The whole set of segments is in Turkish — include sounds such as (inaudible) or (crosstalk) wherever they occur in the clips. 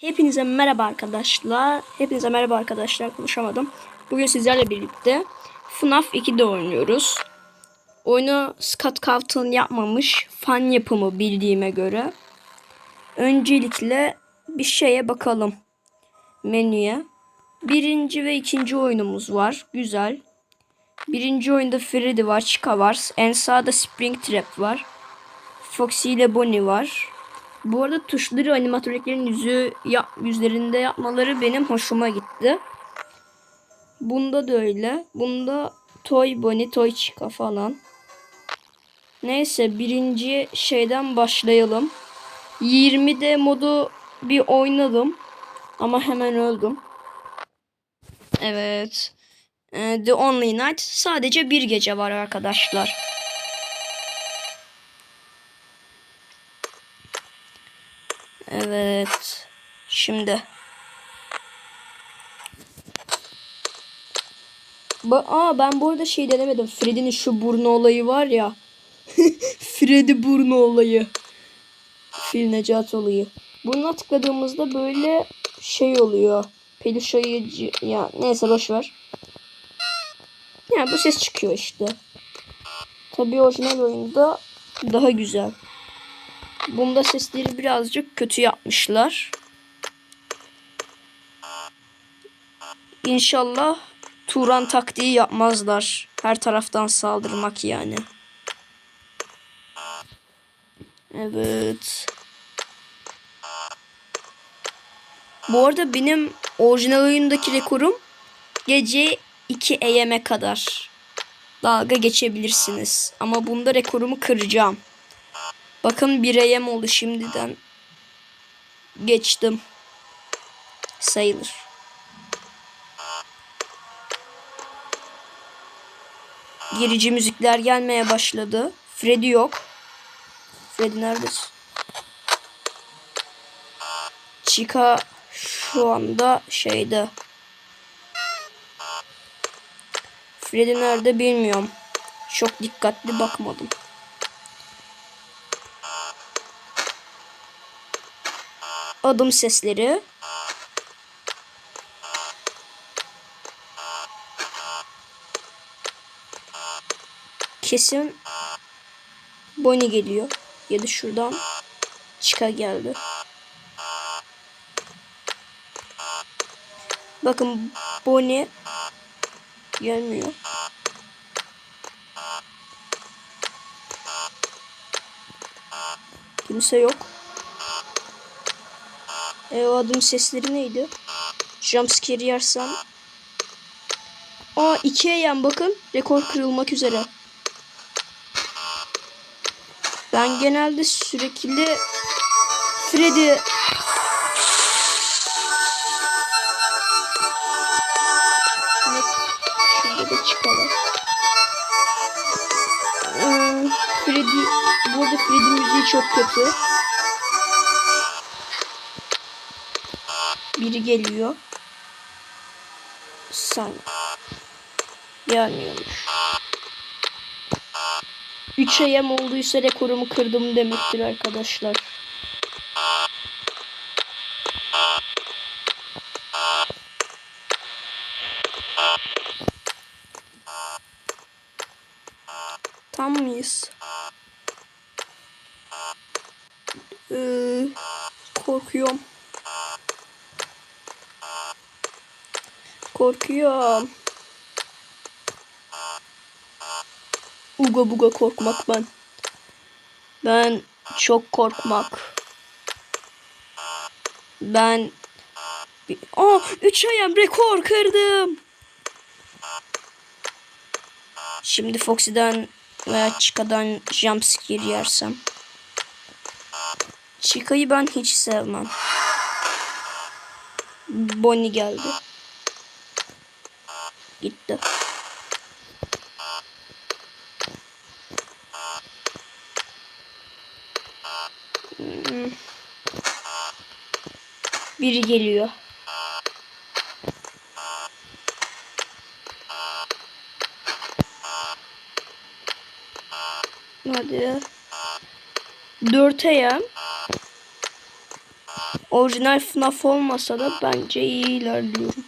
Hepinize merhaba arkadaşlar. Hepinize merhaba arkadaşlar. Konuşamadım. Bugün sizlerle birlikte FNAF 2'de oynuyoruz. Oyunu Scott Cawthon yapmamış. Fan yapımı bildiğime göre. Öncelikle bir şeye bakalım. Menüye. Birinci ve ikinci oyunumuz var. Güzel. Birinci oyunda Freddy var, Chica var. En sağda Springtrap var. Foxy ile Bonnie var. Bu arada tuşları animatroniklerin yüzü ya, yüzlerinde yapmaları benim hoşuma gitti. Bunda da öyle. Bunda Toy Bonnie, Toy Chica falan. Neyse birinci şeyden başlayalım. 20'de modu bir oynadım. Ama hemen öldüm. Evet. Ee, The Only Night sadece bir gece var arkadaşlar. Evet. Şimdi. Ba Aa ben bu arada şey denemedim. Freddy'nin şu burnu olayı var ya. (laughs) Freddy burnu olayı. Fil Necat olayı. Buna tıkladığımızda böyle şey oluyor. Peluş ayıcı ya neyse boş ver. Ya bu ses çıkıyor işte. Tabii orijinal oyunda daha güzel. Bunda sesleri birazcık kötü yapmışlar. İnşallah Turan taktiği yapmazlar. Her taraftan saldırmak yani. Evet. Bu arada benim orijinal oyundaki rekorum gece 2 AM'e kadar dalga geçebilirsiniz. Ama bunda rekorumu kıracağım. Bakın 1 AM oldu şimdiden. Geçtim. Sayılır. Girici müzikler gelmeye başladı. Freddy yok. Freddy neredesin? Chica şu anda şeyde. Freddy nerede bilmiyorum. Çok dikkatli bakmadım. Adım sesleri. Kesin Bonnie geliyor. Ya da şuradan Chica geldi. Bakın Bonnie gelmiyor. Kimse yok. E, o adım sesleri neydi? Jumpscare yersem. Aa 2'ye yan bakın. Rekor kırılmak üzere. Ben genelde sürekli Freddy. Ee, Freddy bu arada Freddy müziği çok kötü. Biri geliyor. Sen. Gelmiyormuş. 3 AM olduysa rekorumu kırdım demektir arkadaşlar. Tam mıyız? Ee, korkuyorum. Korkuyorum. Uga buga korkmak ben. Ben çok korkmak. Ben Aa 3 ayağım rekor kırdım. Şimdi Foxy'den veya Chica'dan jumpscare yersem. Chica'yı ben hiç sevmem. Bonnie geldi. Gitti. Hmm. Biri geliyor. Hadi. 4 AM. Orijinal FNAF olmasa da bence iyi ilerliyorum.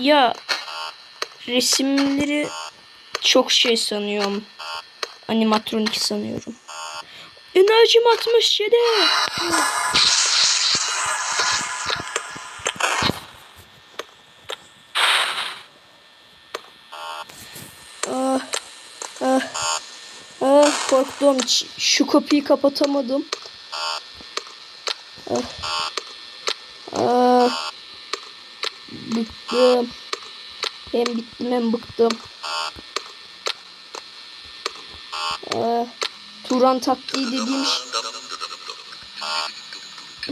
Ya resimleri çok şey sanıyorum. Animatronik sanıyorum. Enerjim 67. Ah, ah, ah, korktum. Şu kapıyı kapatamadım. Ah, bıktım. Hem bittim hem bıktım. Ah, Turan taktiği dediğim şey.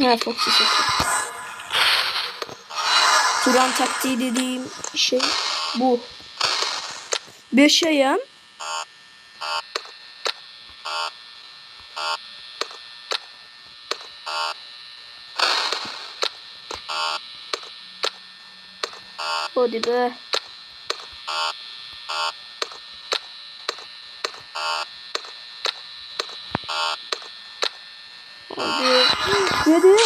Ha, Foxy sesi. Turan taktiği dediğim şey bu. 5 ayağım. Be. Hadi. Hadi.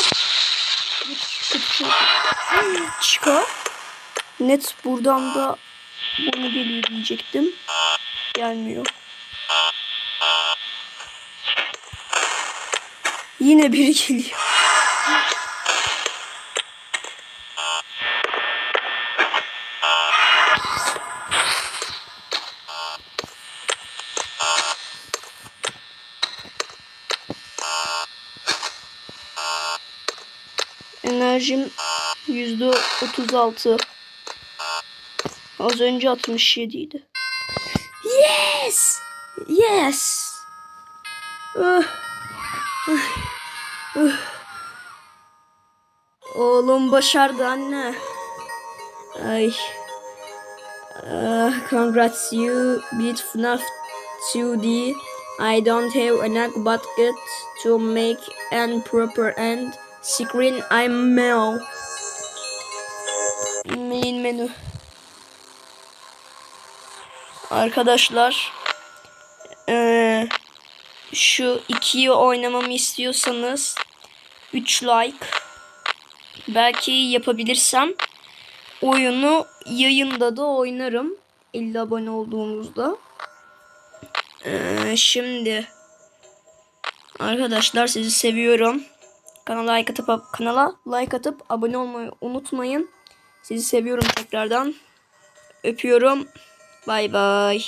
Çıkar. Net buradan da bunu geliyor diyecektim. Gelmiyor. Yine biri geliyor. Enerjim yüzde otuz altı. Az önce 67 idi. Yes! Yes! Ah. Ah. Ah. Oğlum başardı anne. Ay. Ah, congrats you beat FNAF 2D. I don't have enough bucket to make an proper end. Screen I'm Mel. Main menü. Arkadaşlar eee, şu ikiyi oynamamı istiyorsanız 3 like belki yapabilirsem oyunu yayında da oynarım 50 abone olduğunuzda Eee, şimdi arkadaşlar sizi seviyorum kanala like atıp kanala like atıp abone olmayı unutmayın. Sizi seviyorum tekrardan. Öpüyorum. Bay bay.